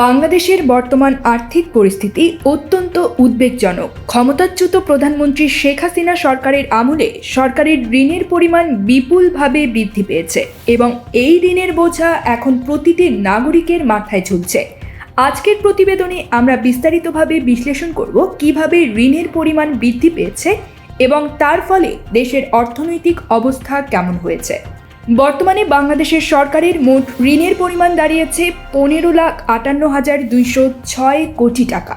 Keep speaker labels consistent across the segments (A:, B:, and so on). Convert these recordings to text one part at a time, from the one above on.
A: বাংলাদেশের বর্তমান আর্থিক পরিস্থিতি অত্যন্ত উদ্বেগজনক। ক্ষমতাচ্যুত প্রধানমন্ত্রী শেখ হাসিনা সরকারের আমলে সরকারের ঋণের পরিমাণ বিপুলভাবে বৃদ্ধি পেয়েছে এবং এই ঋণের বোঝা এখন প্রতিটি নাগরিকের মাথায় ঝুলছে। আজকের প্রতিবেদনে আমরা বিস্তারিতভাবে বিশ্লেষণ করব কীভাবে ঋণের পরিমাণ বৃদ্ধি পেয়েছে এবং তার ফলে দেশের অর্থনৈতিক অবস্থা কেমন হয়েছে। বর্তমানে বাংলাদেশের সরকারের মোট ঋণের পরিমাণ দাঁড়িয়েছে পনেরো লাখ আটান্ন হাজার দুইশো ছয় কোটি টাকা।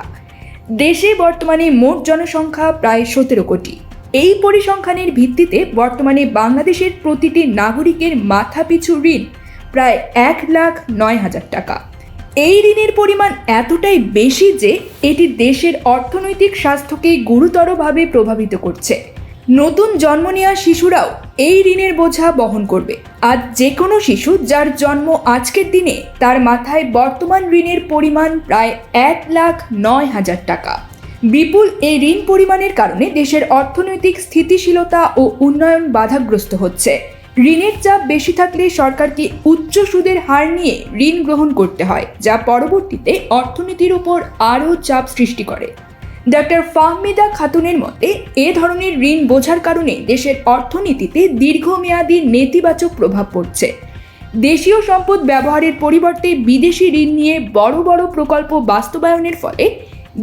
A: দেশে বর্তমানে মোট জনসংখ্যা প্রায় সতেরো কোটি। এই পরিসংখ্যানের ভিত্তিতে বর্তমানে বাংলাদেশের প্রতিটি নাগরিকের মাথাপিছু ঋণ প্রায় এক লাখ নয় হাজার টাকা। এই ঋণের পরিমাণ এতটাই বেশি যে এটি দেশের অর্থনৈতিক স্বাস্থ্যকে গুরুতরভাবে প্রভাবিত করছে। নতুন জন্ম নেওয়া শিশুরাও এই ঋণের বোঝা বহন করবে। আজ যে কোনো শিশু যার জন্ম আজকের দিনে তার মাথায় বর্তমান ঋণের পরিমাণ প্রায় এক লাখ নয় হাজার টাকা। বিপুল এই ঋণ পরিমাণের কারণে দেশের অর্থনৈতিক স্থিতিশীলতা ও উন্নয়ন বাধাগ্রস্ত হচ্ছে। ঋণের চাপ বেশি থাকলে সরকারকে উচ্চ সুদের হার নিয়ে ঋণ গ্রহণ করতে হয়, যা পরবর্তীতে অর্থনীতির উপর আরও চাপ সৃষ্টি করে? ডক্টর ফাহমিদা খাতুনের মতে, এ ধরনের ঋণ বোঝার কারণে দেশের অর্থনীতিতে দীর্ঘমেয়াদী নেতিবাচক প্রভাব পড়ছে। দেশীয় সম্পদ ব্যবহারের পরিবর্তে বিদেশি ঋণ নিয়ে বড় বড় প্রকল্প বাস্তবায়নের ফলে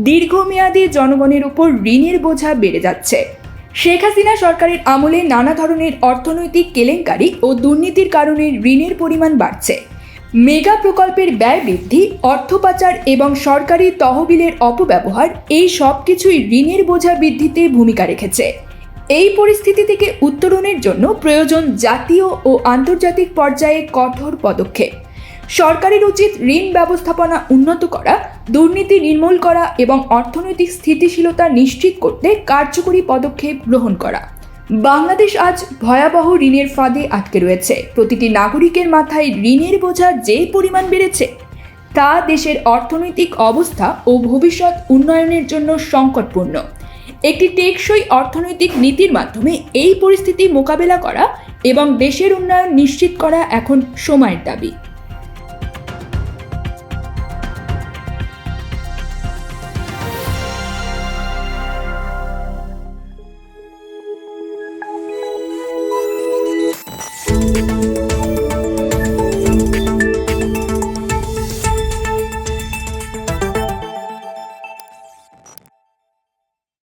A: দীর্ঘমেয়াদী জনগণের উপর ঋণের বোঝা বেড়ে যাচ্ছে। শেখ হাসিনা সরকারের আমলে নানা ধরনের অর্থনৈতিক কেলেঙ্কারি ও দুর্নীতির কারণে ঋণের পরিমাণ বাড়ছে। মেগা প্রকল্পের ব্যয় বৃদ্ধি, অর্থ পাচার এবং সরকারি তহবিলের অপব্যবহার, এই সব কিছুই ঋণের বোঝা বৃদ্ধিতে ভূমিকা রেখেছে। এই পরিস্থিতি থেকে উত্তরণের জন্য প্রয়োজন জাতীয় ও আন্তর্জাতিক পর্যায়ে কঠোর পদক্ষেপ। সরকারের উচিত ঋণ ব্যবস্থাপনা উন্নত করা, দুর্নীতি নির্মূল করা এবং অর্থনৈতিক স্থিতিশীলতা নিশ্চিত করতে কার্যকরী পদক্ষেপ গ্রহণ করা। বাংলাদেশ আজ ভয়াবহ ঋণের ফাঁদে আটকে রয়েছে। প্রতিটি নাগরিকের মাথায় ঋণের বোঝা যে পরিমাণ বেড়েছে, তা দেশের অর্থনৈতিক অবস্থা ও ভবিষ্যৎ উন্নয়নের জন্য সংকটপূর্ণ। একটি টেকসই অর্থনৈতিক নীতির মাধ্যমে এই পরিস্থিতি মোকাবেলা করা এবং দেশের উন্নয়ন নিশ্চিত করা এখন সময়ের দাবি।